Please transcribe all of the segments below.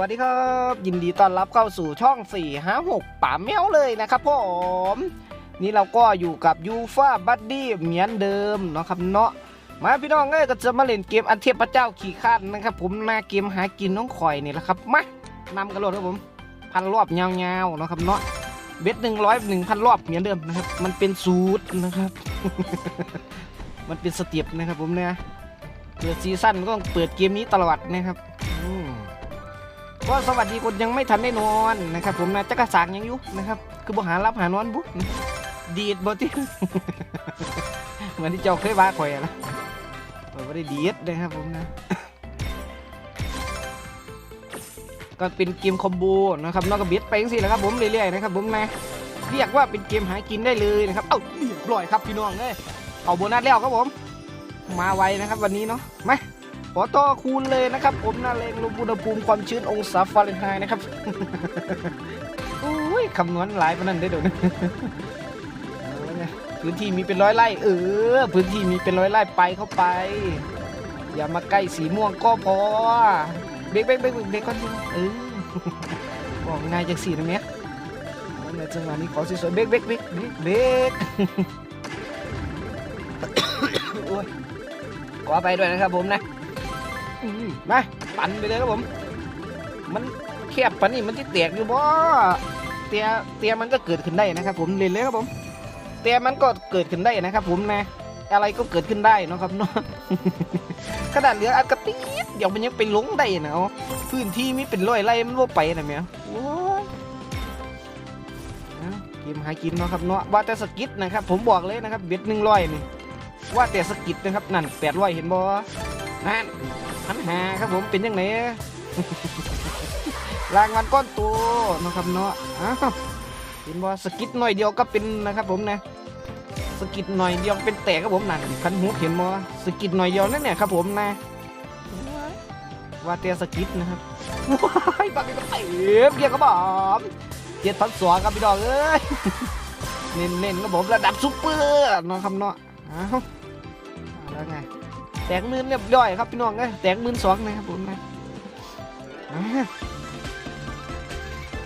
วัสดีครับ ยินดีต้อนรับเข้าสู่ช่อง4 5 6ป่าแมวเลยนะครับผมนี่เราก็อยู่กับยูฟาบัดดี้เหมือนเดิมเนาะครับเนาะมาพี่น้องเอ้ยก็จะมาเล่นเกมอันเทพเจ้าขี่ข้านนะครับ ผมหน้าเกมหากินน้องข่อยนี่แหละครับมานำกันเลยครับผมพันรอบยาวๆเนาะครับเนาะเบ็ดหนึ่งร้อยหนึ่งพันรอบเหมือนเดิมนะครับ มันเป็นสูตรนะครับ มันเป็นสเต็ปนะครับผมเนี่ยเปิดซีซั่นก็ต้องเปิดเกมนี้ตลอดนะครับ ก็สวัสดีคนยังไม่ทันได้นอนนะครับผมนะจักรสางยังอยู่นะครับคือบ่หารับหานอนบุ๊ดีดบ่ที่เหมือนที่เจ้าเคยว่าข่อยอะนะข่อยบ่ได้ดีดนะครับผมนะก็เป็นเกมคอมโบนะครับนอกจากเบ็ดไปจังซี่แหละครับผมเรื่อยๆนะครับผมนะเรียกว่าเป็นเกมหากินได้เลยนะครับเอ้าเรียบร้อยครับพี่น้องเอ้ยเอาโบนัสแล้วครับผม มาไวนะครับวันนี้เนาะมา ขอต่อคูณเลยนะครับ ผมหน้าเลงลมอุณหภูมิความชื้นองศาฟาเรนไฮต์นะครับอุ้ยคำนวณหลายปนนั้นได้เดี๋ยวนี้อพื้นที่มีเป็นร้อยไร่เออ พื้นที่มีเป็นร้อยไร่ไปเข้าไป อย่ามาใกล้สีม่วงก็พอเบรกเบรกเบรกเบรกก่อนเออบอกง่ายจากสีนะเมียเอาในจังหวะนี้ขอสวยๆเบรกเบรกเบรกเบรกเบรกโอ้ยขอไปด้วยนะครับผมนะ อืมมาปั่นไปเลยครับผม มันแคบปันนี่มันที่แตกอยู่บ่เตียเตียมันก็เกิดขึ้นได้นะครับ ผมเล่นเลยครับผม เตียมันก็เกิดขึ้นได้นะครับ ผมนะ อะไรก็เกิดขึ้นได้นะครับเนาะขนาดเหลืออัดกระติดเดี๋ยวมันยังไปลงได้นะเอาพื้นที่มีเป็นร้อยไร่มันว่าไปนะเมียโอ้ยเกินหากินเนาะครับเนาะว่าแต่สกิดนะครับ ผมบอกเลยนะครับเบ็ดหนึ่งร้อยนี่ว่าแต่สกิดนะครับนั่นแปดร้อยเห็นบ่นั่น หาครับผมเป็นยังไงรางวัลก้อนโตัวนะครับเนาะอ้าวเห็นว่าสกิดหน่อยเดียวก็เป็นนะครับผมนะสกิดหน่อยเดียวเป็นแตกครับผมนั่นคันหูเห็นบ่สกิดหน่อยเดียวนั่นเนี่ยครับผมนะว่าแต่สกิดนะครับว้ายบักนี่ก็เต็มเกียร์ครับผมเจ็ดพันสองครับพี่ดอกเอ้ยเน้นๆครับผมระดับซุปเปอร์นะครับเนาะอ้าวแล้วไง แตกหมื่นเรียบร้อยครับพี่น้องเอ้ยแตกหมื่นสองนะครับผมนะ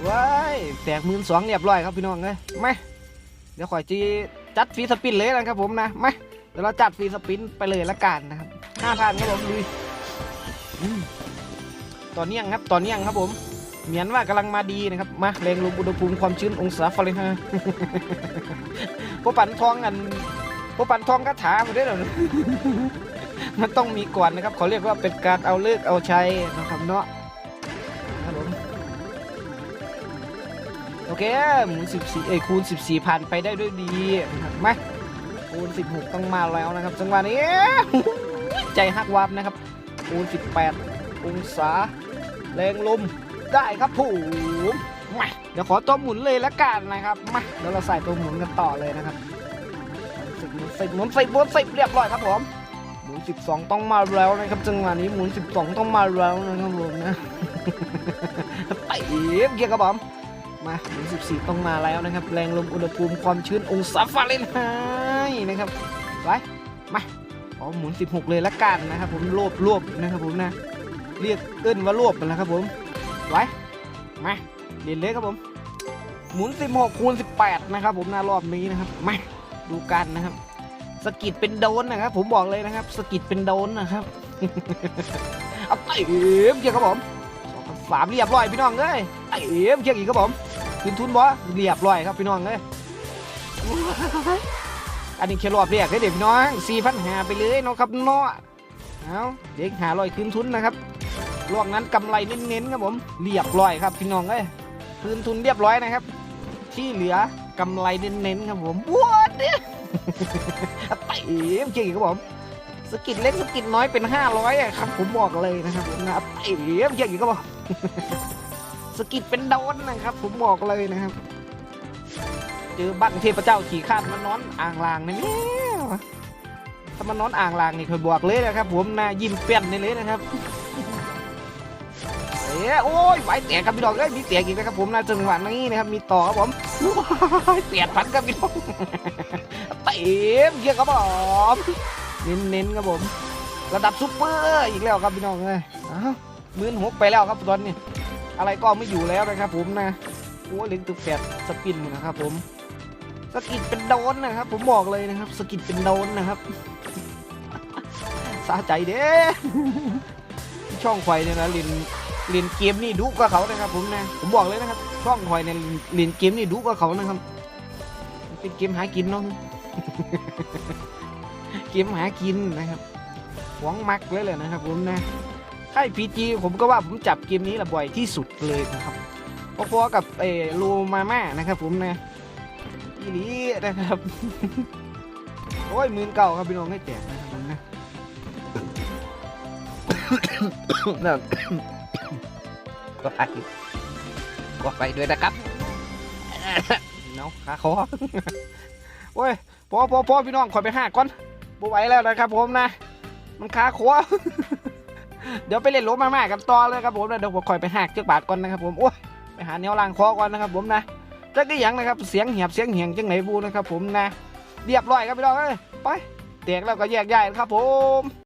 ว้ายแตกหมื่นสองเรียบร้อยครับพี่น้องเอ้ยมาเดี๋ยวข่อยจีจัดฟีสปินเลยนะครับผมนะมาเดี๋ยวเราจัดฟีสปินไปเลยละกันนะครับห้าพันครับผมลุยอืมตอนเนี้ยงครับตอนเนี้ยงครับผมเหมือนว่ากำลังมาดีนะครับมาแรงลมอุณหภูมิความชื้นองศาฟาเรนไฮต์พวกปันทองกันพวกปันทองคาถามาด้วยเหรอ มันต้องมีก่อนนะครับเขาเรียกว่าเป็นการเอาเลิกเอาชัยนะครับเนาะครับผมโอเคหมุน14เอ้ยคูณ 14ผ่านไปได้ด้วยดีนะครับมาคูณ 16 ต้องมาแล้วนะครับจังหวะนี้ใจฮักวาบนะครับคูณ 18 องศาแรงลมได้ครับผมมาเดี๋ยวขอตัวหมุนเลยละกันนะครับมาเดี๋ยวเราใส่ตัวหมุนกันต่อเลยนะครับสิบหมุนสิบหมุนสิบหมุนสิบเรียบร้อยครับผม มุน 12 ต้องมาแล้วนะครับจังหวะนี้หมุน 12 ต้องมาแล้วนะครับผมนะไปเกียร์กระบอมมาหมุน 14 ต้องมาแล้วนะครับ แรงลมอุณหภูมิความชื้นองศาฟาเรนไฮต์นะครับไปมาขอหมุน 16 เลยละกันนะครับผมรวบรวบนะครับผมนะเรียกเอิ้นว่ารวบนะครับผมไปมาเรียนเลยครับผมหมุน 16 คูณ 18 นะครับผมนะรอบนี้นะครับมาดูกันนะครับ สกิดเป็นโดนนะครับ ผมบอกเลยนะครับ สกิดเป็นโดนนะครับ เอาเต็มเกียร์ครับผมสามเรียบร้อยพี่น้องเอ้ยเต็มเกียร์อีกครับผมคืนทุนบ่เรียบร้อยครับพี่น้องเอ้ยอันนี้แค่รอบแรกเลยเด็กพี่น้องสี่พันหาไปเลยเนาะครับเนาะเอาเด็กหาร้อยคืนทุนนะครับรอบนั้นกำไรเน้นๆครับผมเรียบร้อยครับพี่น้องเอ้ยคืนทุนเรียบร้อยนะครับ ที่เหลือกำไรเน้นๆครับผมว้าเนี่ย เต็มจริงครับผมสกิดเล็กสกิดน้อยเป็น500อะครับ ผมบอกเลยนะครับผมนะเต็มจริงครับผมสกิดเป็นโดนนะครับ ผมบอกเลยนะครับ เจอบั้งเทพเจ้าขี่ข้ามานนอนอ่างลางนะเนี่ยถ้ามานอนอ่างลางนี่เคยบอกเลยนะครับ ผมนะยิ้มเปี้ยนนี่เลยนะครับ เอ้ยโอ้ยไหวแตกครับพี่ดอกเอ้ยมีแตกอีกนะครับผมนะจังหวะนี้นะครับมีต่อครับผมเปลี่ยนพันครับพี่น้องเต็มเยอะครับผมเน้นๆครับผม ระดับซุปเปอร์อีกแล้วครับพี่น้องเลยอ้าวมื่นหกไปแล้วครับตอนนี้ อะไรก็ไม่อยู่แล้วนะครับผมนะโอ้เล็งตึกแฝดสปินนะครับผมสกิดเป็นโดนนะครับ ผมบอกเลยนะครับ สกิดเป็นโดนนะครับสะใจเด้ช่องควายเนี่ยนะเรียน เรียนเกมนี่ดุกว่าเขานะครับผมนะผมบอกเลยนะครับ ช่องควายเนี่ยเรียนเกมนี่ดุกว่าเขานะครับเป็นเกมหากินเนาะเกมหากินนะครับหวงมักเลยเลยนะครับผมนะค่ายพีจีผมก็ว่าผมจับเกมนี้แหละบ่อยที่สุดเลยนะครับพอๆกับเออลูมาม่านะครับ ผมนะอีหลีนะครับโอ้ยหมื่นเก่าครับพี่น้องให้แจกนะครับผมนะนั่น ก็ไปก็ไปด้วยนะครับเนาะขาคอโอ้ยพอพอพอพี่น้องขอไปหาก่อนบไหวแล้วนะครับผมนะ มันขาขวเดี๋ยวไปเล่นโลมาม่ากันต่อเลยครับผมนะเดี๋ยวผมคอยไปหักเจ้าบาทก่อนนะครับผมโอ้ยไปหาแนวล่างคอก่อนนะครับผมนะจักได้หยังนะครับเสียงเหียบเสียงเหียงจังไหนบูนะครับผมนะเรียบร้อยครับพี่น้องเอ้ยไปแตกแล้วก็แยกย้ายครับผม